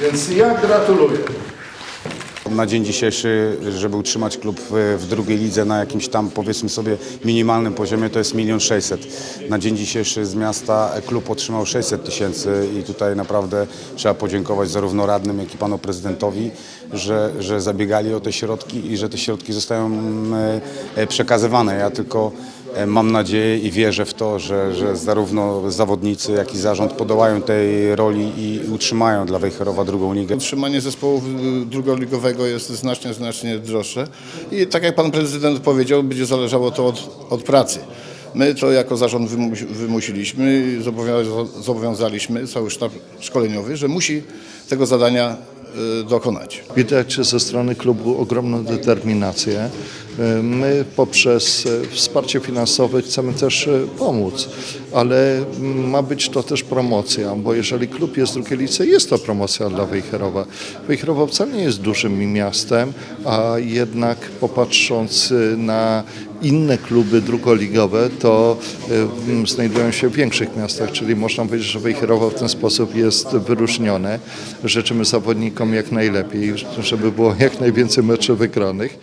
Więc ja gratuluję. Na dzień dzisiejszy, żeby utrzymać klub w, drugiej lidze na jakimś tam powiedzmy sobie minimalnym poziomie to jest milion sześćset. Na dzień dzisiejszy z miasta klub otrzymał 600 tysięcy i tutaj naprawdę trzeba podziękować zarówno radnym jak i panu prezydentowi, że, że zabiegali o te środki i że te środki zostają e, e, przekazywane. Ja tylko mam nadzieję i wierzę w to, że, że zarówno zawodnicy jak i zarząd podołają tej roli i utrzymają dla Wejherowa drugą ligę. Utrzymanie zespołu y, drugoligowego jest znacznie, znacznie droższe i tak jak pan prezydent powiedział, będzie zależało to od, od pracy. My to jako zarząd wymu- wymusiliśmy i zobowiąza- zobowiązaliśmy cały sztab szkoleniowy, że musi tego zadania dokonać. Widać ze strony klubu ogromną determinację. My poprzez e, wsparcie finansowe chcemy też pomóc, ale ma być to też promocja, bo jeżeli klub jest w drugiej lice, jest to promocja dla Wejherowa. Wejherowo wcale nie jest dużym miastem, a jednak popatrząc na inne kluby drugoligowe, to e, znajdują się w większych miastach, czyli można powiedzieć, że Wejherowo w ten sposób jest wyróżnione. Życzymy zawodnikom jak najlepiej, żeby było jak najwięcej meczów wygranych.